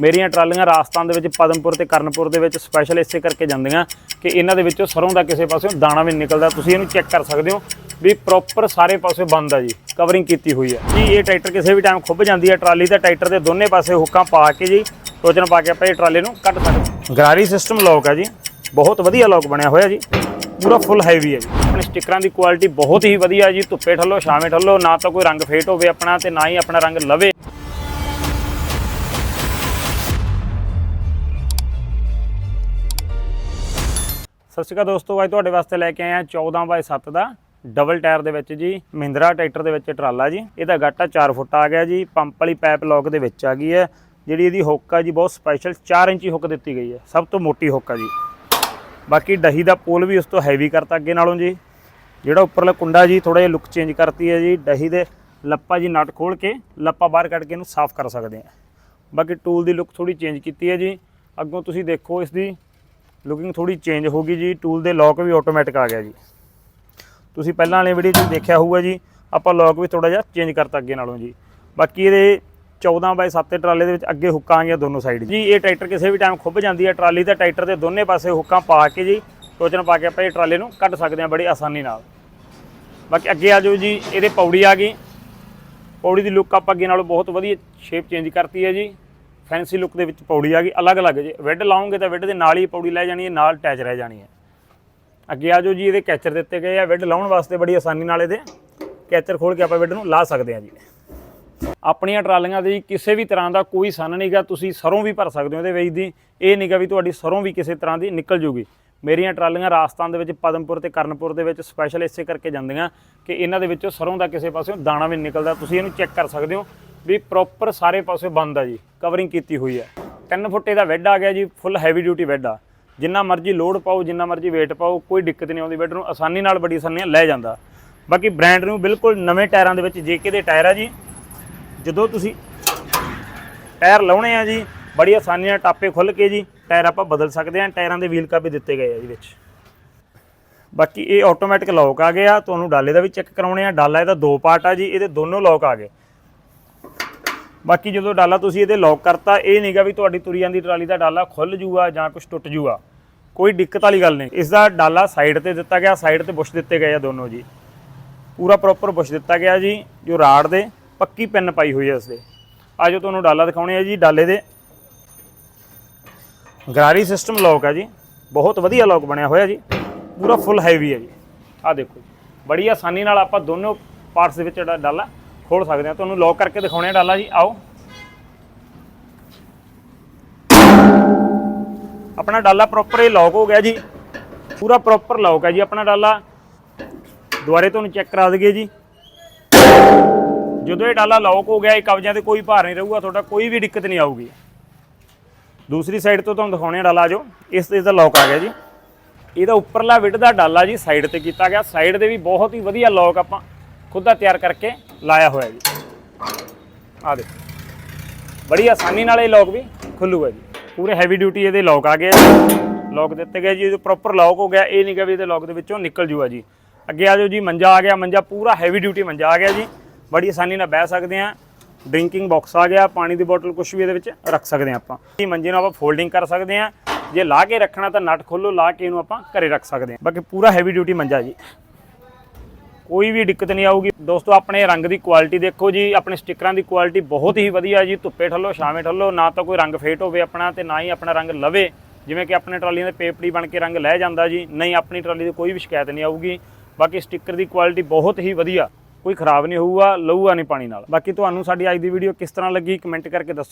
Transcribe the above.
ਮੇਰੀਆਂ ਟਰਾਲੀਆਂ ਰਾਜਸਥਾਨ ਦੇ ਵਿੱਚ ਪਦਮਪੁਰ ਤੇ ਕਰਨਪੁਰ ਦੇ ਵਿੱਚ ਸਪੈਸ਼ਲ ਇਸੇ ਕਰਕੇ ਜਾਂਦੀਆਂ ਕਿ ਇਹਨਾਂ ਦੇ ਵਿੱਚੋਂ ਸਰੋਂ ਦਾ ਕਿਸੇ ਪਾਸਿਓਂ ਦਾਣਾ ਵੀ ਨਹੀਂ ਨਿਕਲਦਾ। ਤੁਸੀਂ ਇਹਨੂੰ ਚੈੱਕ ਕਰ ਸਕਦੇ ਹੋ ਵੀ ਪ੍ਰੋਪਰ ਸਾਰੇ ਪਾਸੇ ਬੰਦ ਆ ਜੀ ਕਵਰਿੰਗ ਕੀਤੀ ਹੋਈ ਹੈ ਜੀ, ਇਹ ਟਰੈਕਟਰ ਕਿਸੇ ਵੀ ਟਾਈਮ ਖੁੱਭ ਜਾਂਦੀ ਹੈ ਟਰਾਲੀ ਤੇ ਟਰੈਕਟਰ ਦੇ ਦੋਨੇ ਪਾਸੇ ਹੁੱਕਾਂ ਪਾ ਕੇ ਜੀ ਟੋਚਨ ਪਾ ਕੇ ਆਪਾਂ ਇਹ ਟਰਾਲੇ ਨੂੰ ਕੱਢ ਸਕਦੇ ਗਰਾਰੀ ਸਿਸਟਮ ਲੌਕ ਹੈ ਜੀ, ਬਹੁਤ ਵਧੀਆ ਲੌਕ ਬਣਿਆ ਹੋਇਆ ਜੀ, ਪੂਰਾ ਫੁੱਲ ਹੈਵੀ ਹੈ ਜੀ। ਆਪਣੇ ਸਟickਰਾਂ ਦੀ ਕੁਆਲਿਟੀ ਬਹੁਤ ਹੀ ਵਧੀਆ ਜੀ, ਧੁੱਪੇ ਠੱਲੋ, ਛਾਵੇਂ ਠੱਲੋ, ਨਾ ਤਾਂ ਕੋਈ ਰੰਗ ਫੇਟ ਹੋਵੇ ਆਪਣਾ ਤੇ ਨਾ ਹੀ ਆਪਣਾ ਰੰਗ ਲਵੇ। ਸਤਿ ਸ਼੍ਰੀ ਅਕਾਲ ਦੋਸਤੋ, ਅੱਜ ਤੁਹਾਡੇ ਵਾਸਤੇ ਲੈ ਕੇ ਆਏ ਆ 14 ਬਾਈ 7 ਦਾ ਡਬਲ ਟਾਇਰ ਦੇ ਵਿੱਚ ਜੀ, ਮਹਿੰਦਰਾ ਟਰੈਕਟਰ ਦੇ ਵਿੱਚ ਟਰਾਲਾ ਜੀ। ਇਹਦਾ ਗਾਟਾ 4 ਫੁੱਟ ਆ ਗਿਆ ਜੀ, ਪੰਪ ਵਾਲੀ ਪਾਈਪ ਲੌਕ ਦੇ ਵਿੱਚ ਆ ਗਈ ਹੈ, ਜਿਹੜੀ ਇਹਦੀ ਹੁੱਕ ਆ ਜੀ, ਬਹੁਤ ਸਪੈਸ਼ਲ 4 ਇੰਚੀ ਹੁੱਕ ਦਿੱਤੀ ਗਈ ਹੈ, ਸਭ ਤੋਂ ਮੋਟੀ ਹੁੱਕ ਆ ਜੀ। ਬਾਕੀ ਡਹੀ ਦਾ ਪੋਲ ਵੀ ਉਸ ਤੋਂ ਹੈਵੀ ਕਰਤਾ ਅੱਗੇ ਨਾਲੋਂ ਜੀ। ਜਿਹੜਾ ਉੱਪਰਲਾ ਕੁੰਡਾ ਜੀ ਥੋੜਾ ਜਿਹਾ ਲੁੱਕ ਚੇਂਜ ਕਰਤੀ ਹੈ ਜੀ ਡਹੀ ਦੇ ਲੱਪਾ ਜੀ ਨਟ ਖੋਲ ਕੇ, ਲੱਪਾ ਬਾਹਰ ਕੱਢ ਕੇ ਇਹਨੂੰ ਸਾਫ਼ ਕਰ ਸਕਦੇ ਆ ਬਾਕੀ ਟੂਲ ਦੀ ਲੁੱਕ ਥੋੜੀ ਚੇਂਜ ਕੀਤੀ ਹੈ ਜੀ। ਅੱਗੋਂ ਤੁਸੀਂ ਦੇਖੋ ਇਸ ਦੀ ਲੁਕਿੰਗ ਥੋੜੀ ਚੇਂਜ ਹੋ ਗਈ ਜੀ ਟੂਲ ਦੇ ਲੌਕ ਵੀ ਆਟੋਮੈਟਿਕ ਆ ਗਿਆ ਜੀ। ਤੁਸੀਂ ਪਹਿਲਾਂ ਵਾਲੇ ਵੀਡੀਓ 'ਚ ਦੇਖਿਆ ਹੋਊਗਾ ਜੀ, ਆਪਾਂ ਲੌਕ ਵੀ ਥੋੜਾ ਜਿਹਾ ਚੇਂਜ ਕਰਤਾ ਅੱਗੇ ਨਾਲੋਂ ਜੀ। ਬਾਕੀ ਇਹਦੇ 14 ਬਾਈ 7 ਦੇ ਟਰਾਲੇ ਦੇ ਵਿੱਚ ਅੱਗੇ ਹੁੱਕਾਂ ਆਈਆਂ ਦੋਨੋਂ ਸਾਈਡ ਜੀ। ਇਹ ਟਰੈਕਟਰ ਕਿਸੇ ਵੀ ਟਾਈਮ ਖੁੱਭ ਜਾਂਦੀ ਹੈ, ਟਰਾਲੀ ਤੇ ਟਰੈਕਟਰ ਦੇ ਦੋਨੇ ਪਾਸੇ ਹੁੱਕਾਂ ਪਾ ਕੇ ਜੀ, ਟੋਚਨ ਪਾ ਕੇ ਆਪਾਂ ਇਹ ਟਰਾਲੇ ਨੂੰ ਕੱਢ ਸਕਦੇ ਹਾਂ ਬੜੀ ਆਸਾਨੀ ਨਾਲ। ਬਾਕੀ ਅੱਗੇ ਆ ਜਾਓ ਜੀ, ਇਹਦੇ ਪੌੜੀ ਆ ਗਈ। ਪੌੜੀ ਦੀ ਲੁੱਕ ਆਪਾਂ ਅੱਗੇ ਨਾਲੋਂ ਬਹੁਤ ਵਧੀਆ ਸ਼ੇਪ ਚੇਂਜ ਕਰਤੀ ਹੈ ਜੀ। ਫੈਂਸੀ ਲੁੱਕ ਦੇ ਵਿੱਚ ਪੌੜੀ ਆ ਗਈ, ਅਲੱਗ-ਅਲੱਗ ਜੇ ਵਿੱਡ ਲਾਉਂਗੇ ਤਾਂ ਵਿੱਡ ਦੇ ਨਾਲ ਹੀ ਪੌੜੀ ਲੈ ਜਾਣੀ ਹੈ, ਨਾਲ ਅਟੈਚ ਰਹਿ ਜਾਣੀ ਹੈ। ਅੱਗੇ ਆ ਜਾਓ ਜੀ, ਇਹਦੇ ਕੈਚਰ ਦਿੱਤੇ ਗਏ ਆ, ਵਿੱਡ ਲਾਉਣ ਵਾਸਤੇ ਬੜੀ ਆਸਾਨੀ ਨਾਲ ਇਹਦੇ ਕੈਚਰ ਖੋਲ ਕੇ ਆਪਾਂ ਵਿੱਡ ਨੂੰ ਲਾ ਸਕਦੇ ਹਾਂ ਜੀ। ਆਪਣੀਆਂ ਟਰਾਲੀਆਂ ਦੇ ਕਿਸੇ ਵੀ ਤਰ੍ਹਾਂ ਦਾ ਕੋਈ ਸੰਨ ਨਹੀਂਗਾ ਤੁਸੀਂ ਸਰੋਂ ਵੀ ਭਰ ਸਕਦੇ ਹੋ ਇਹਦੇ ਵਿੱਚ ਦੀ। ਇਹ ਨਹੀਂਗਾ ਵੀ ਤੁਹਾਡੀ ਸਰੋਂ ਵੀ ਕਿਸੇ ਤਰ੍ਹਾਂ ਦੀ ਨਿਕਲ ਜੂਗੀ। ਮੇਰੀਆਂ ਟਰਾਲੀਆਂ ਰਾਜਸਥਾਨ ਦੇ ਵਿੱਚ ਪਦਮਪੁਰ ਤੇ ਕਰਨਪੁਰ ਦੇ ਵਿੱਚ ਸਪੈਸ਼ਲ ਇਸੇ ਕਰਕੇ ਜਾਂਦੀਆਂ ਕਿ ਇਹਨਾਂ ਦੇ ਵਿੱਚੋਂ ਸਰੋਂ ਦਾ ਕਿਸੇ ਪਾਸਿਓਂ ਦਾਣਾ ਵੀ ਨਹੀਂ ਨਿਕਲਦਾ। ਤੁਸੀਂ ਇਹਨੂੰ ਚੈੱਕ ਕਰ ਸਕਦੇ ਹੋ ਵੀ ਪ੍ਰੋਪਰ ਸਾਰੇ ਪਾਸੇ ਬੰਦ ਆ ਜੀ ਕਵਰਿੰਗ ਕੀਤੀ ਹੋਈ ਹੈ। 3 ਫੁੱਟੇ ਦਾ ਵੈੱਡ ਆ ਗਿਆ ਜੀ ਫੁੱਲ ਹੈਵੀ ਡਿਊਟੀ ਵੈੱਡ ਆ। ਜਿੰਨਾ ਮਰਜ਼ੀ ਲੋਡ ਪਾਓ, ਜਿੰਨਾ ਮਰਜ਼ੀ weight ਪਾਓ, ਕੋਈ ਦਿੱਕਤ ਨਹੀਂ ਆਉਂਦੀ। ਵੈੱਡ ਨੂੰ ਆਸਾਨੀ ਨਾਲ ਬੜੀ ਆਸਾਨੀ ਨਾਲ ਲੈ ਜਾਂਦਾ। ਬਾਕੀ ਬ੍ਰਾਂਡ ਨੂੰ ਬਿਲਕੁਲ ਨਵੇਂ ਟਾਇਰਾਂ ਦੇ ਵਿੱਚ ਜੇਕੇ ਦੇ ਟਾਇਰ ਆ ਜੀ। ਜਦੋਂ ਤੁਸੀਂ ਟਾਇਰ ਲਾਉਣੇ ਆ ਜੀ, ਬੜੀ ਆਸਾਨੀ ਨਾਲ ਟਾਪੇ ਖੁੱਲ ਕੇ ਜੀ ਟਾਇਰ ਆਪਾਂ ਬਦਲ ਸਕਦੇ ਹਾਂ, ਟਾਇਰਾਂ ਦੇ ਵੀਲ ਵੀ ਦਿੱਤੇ ਗਏ ਆ ਜੀ ਵਿੱਚ। ਬਾਕੀ ਇਹ ਆਟੋਮੈਟਿਕ ਲੌਕ ਆ ਗਿਆ, ਤੁਹਾਨੂੰ ਡਾਲੇ ਦਾ ਵੀ ਚੈੱਕ ਕਰਾਉਣੇ ਆ, ਡਾਲਾ ਇਹਦਾ ਦੋ ਪਾਰਟ ਆ ਜੀ, ਇਹਦੇ ਦੋਨੋਂ ਲੌਕ ਆ ਗਏ। ਬਾਕੀ ਜਦੋਂ ਡਾਲਾ ਤੁਸੀਂ ਇਹਦੇ ਲੌਕ ਕਰਤਾ, ਇਹ ਨਹੀਂਗਾ ਵੀ ਤੁਹਾਡੀ ਤੁਰੀ ਜਾਂਦੀ ਟਰਾਲੀ ਦਾ ਡਾਲਾ ਖੁੱਲ ਜੂਗਾ ਜਾਂ ਕੁਝ ਟੁੱਟ ਜੂਗਾ। ਕੋਈ ਦਿੱਕਤ ਵਾਲੀ ਗੱਲ ਨਹੀਂ। ਇਸ ਦਾ ਡਾਲਾ ਸਾਈਡ ਤੇ ਦਿੱਤਾ ਗਿਆ ਸਾਈਡ ਤੇ ਬੁਸ਼ ਦਿੱਤੇ ਗਏ ਆ ਦੋਨੋਂ ਜੀ। ਪੂਰਾ ਪ੍ਰੋਪਰ ਬੁਸ਼ ਦਿੱਤਾ ਗਿਆ ਜੀ, ਜੋ ਰਾੜ ਦੇ ਪੱਕੀ ਪਿੰਨ ਪਾਈ ਹੋਈ ਹੈ ਇਸ ਦੇ। ਆਜੋ ਤੁਹਾਨੂੰ ਡਾਲਾ ਦਿਖਾਉਣੇ ਆ ਜੀ, ਡਾਲੇ ਦੇ। ਗਰਾਰੀ ਸਿਸਟਮ ਲੌਕ ਹੈ ਜੀ। ਬਹੁਤ ਵਧੀਆ ਲੌਕ ਬਣਿਆ ਹੋਇਆ ਜੀ। ਪੂਰਾ ਫੁੱਲ ਹੈਵੀ ਹੈ ਜੀ। ਆਹ ਦੇਖੋ ਜੀ। ਬੜੀ ਆਸਾਨੀ ਨਾਲ ਆਪਾਂ ਦੋਨੋਂ ਪਾਰਟਸ ਦੇ ਵਿੱਚ ਜਿਹੜਾ ਡਾਲਾ ਖੋਲ ਸਕਦੇ ਹਾਂ ਤੁਹਾਨੂੰ ਲੌਕ ਕਰਕੇ ਦਿਖਾਉਣੇ ਆ ਡਾਲਾ ਜੀ। ਆਓ। ਆਪਣਾ ਡਾਲਾ ਪ੍ਰੋਪਰ ਇਹ ਲੌਕ ਹੋ ਗਿਆ ਜੀ। ਪੂਰਾ ਪ੍ਰੋਪਰ ਲੌਕ ਹੈ ਜੀ ਆਪਣਾ ਡਾਲਾ। ਦੁਬਾਰੇ ਤੁਹਾਨੂੰ ਚੈੱਕ ਕਰਾ ਦਈਏ ਜੀ। ਜਦੋਂ ਇਹ ਡਾਲਾ ਲੌਕ ਹੋ ਗਿਆ, ਇਹ ਕਬਜ਼ਿਆਂ ਤੇ ਕੋਈ ਭਾਰ ਨਹੀਂ ਰਹੂਗਾ। ਤੁਹਾਡਾ ਕੋਈ ਵੀ ਦਿੱਕਤ ਨਹੀਂ ਆਊਗੀ। ਦੂਸਰੀ ਸਾਈਡ ਤੋਂ ਤੁਹਾਨੂੰ ਦਿਖਾਉਣੇ ਆ ਡਾਲਾ ਜੋ। ਇਸ ਤੇ ਇਹਦਾ ਲੌਕ ਆ ਗਿਆ ਜੀ। ਇਹਦਾ ਉੱਪਰਲਾ ਵਿਡ ਦਾ ਡਾਲਾ ਜੀ ਸਾਈਡ ਤੇ ਕੀਤਾ ਗਿਆ। ਸਾਈਡ ਦੇ ਵੀ ਬਹੁਤ ਹੀ ਵਧੀਆ ਲੌਕ ਆਪਾਂ ਖੁਦ ਦਾ ਤਿਆਰ ਕਰਕੇ ਲਾਇਆ ਹੋਇਆ ਜੀ। ਆ ਦੇਖੋ। ਬੜੀ ਆਸਾਨੀ ਨਾਲ ਇਹ ਲੌਕ ਵੀ ਖੁੱਲੂਗਾ ਜੀ। ਪੂਰੇ ਹੈਵੀ ਡਿਊਟੀ ਇਹਦੇ ਲੌਕ ਆ ਗਏ ਲੌਕ ਦਿੱਤੇ ਗਏ ਜੀ ਜੋ ਪ੍ਰੋਪਰ ਲੌਕ ਹੋ ਗਿਆ। ਇਹ ਨਹੀਂ ਕਿ ਵੀ ਇਹਦੇ ਲੌਕ ਦੇ ਵਿੱਚੋਂ ਨਿਕਲ ਜੂਗਾ ਜੀ। ਅੱਗੇ ਆ ਜਾਓ ਜੀ, ਮੰਜਾ ਆ ਗਿਆ। ਮੰਜਾ ਪੂਰਾ ਹੈਵੀ ਡਿਊਟੀ ਮੰਜਾ ਆ ਗਿਆ ਜੀ। ਬੜੀ ਆਸਾਨੀ ਨਾਲ ਬਹਿ ਸਕਦੇ ਆ। ਡਰਿੰਕਿੰਗ ਬਾਕਸ ਆ ਗਿਆ, ਪਾਣੀ ਦੀ ਬੋਟਲ ਕੁਝ ਵੀ ਇਹਦੇ ਵਿੱਚ ਰੱਖ ਸਕਦੇ ਆ ਆਪਾਂ। ਇਹ ਮੰਜੇ ਨੂੰ ਆਪਾਂ ਫੋਲਡਿੰਗ ਕਰ ਸਕਦੇ ਆ ਜੇ ਲਾ ਕੇ ਰੱਖਣਾ ਤਾਂ ਨਟ ਖੋਲੋ ਲਾ ਕੇ ਇਹਨੂੰ ਆਪਾਂ ਘਰੇ ਰੱਖ ਸਕਦੇ ਆ ਬਾਕੀ ਪੂਰਾ ਹੈਵੀ ਡਿਊਟੀ ਮੰਜਾ ਜੀ। ਕੋਈ ਵੀ ਦਿੱਕਤ ਨਹੀਂ ਆਊਗੀ। ਦੋਸਤੋ, ਆਪਣੇ ਰੰਗ ਦੀ ਕੁਆਲਿਟੀ ਦੇਖੋ ਜੀ। ਆਪਣੇ ਸਟickਰਾਂ ਦੀ ਕੁਆਲਿਟੀ ਬਹੁਤ ਹੀ ਵਧੀਆ ਜੀ। ਧੁੱਪੇ ਠੱਲੋ, ਛਾਵੇਂ ਠੱਲੋ। ਨਾ ਤਾਂ ਕੋਈ ਰੰਗ ਫੇਟ ਹੋਵੇ ਆਪਣਾ ਤੇ ਨਾ ਹੀ ਆਪਣਾ ਰੰਗ ਲਵੇ। ਜਿਵੇਂ ਕਿ ਆਪਣੇ ਟਰਾਲੀਆਂ ਦੇ ਪੇਪੜੀ ਬਣ ਕੇ ਰੰਗ ਲੈ ਜਾਂਦਾ ਜੀ। ਨਹੀਂ, ਆਪਣੀ ਟਰਾਲੀ ਦੀ ਕੋਈ ਵੀ ਸ਼ਿਕਾਇਤ ਨਹੀਂ ਆਊਗੀ। ਬਾਕੀ ਸਟicker ਦੀ ਕੁਆਲਿਟੀ ਬਹੁਤ ਹੀ ਵਧੀਆ। ਕੋਈ ਖਰਾਬ ਨਹੀਂ ਹੋਊਗਾ, ਲਊਗਾ ਨਹੀਂ ਪਾਣੀ ਨਾਲ। ਬਾਕੀ ਤੁਹਾਨੂੰ ਸਾਡੀ ਅੱਜ ਦੀ ਵੀਡੀਓ ਕਿਸ ਤਰ੍ਹਾਂ ਲੱਗੀ ਕਮੈਂਟ ਕਰਕੇ ਦੱਸੋ।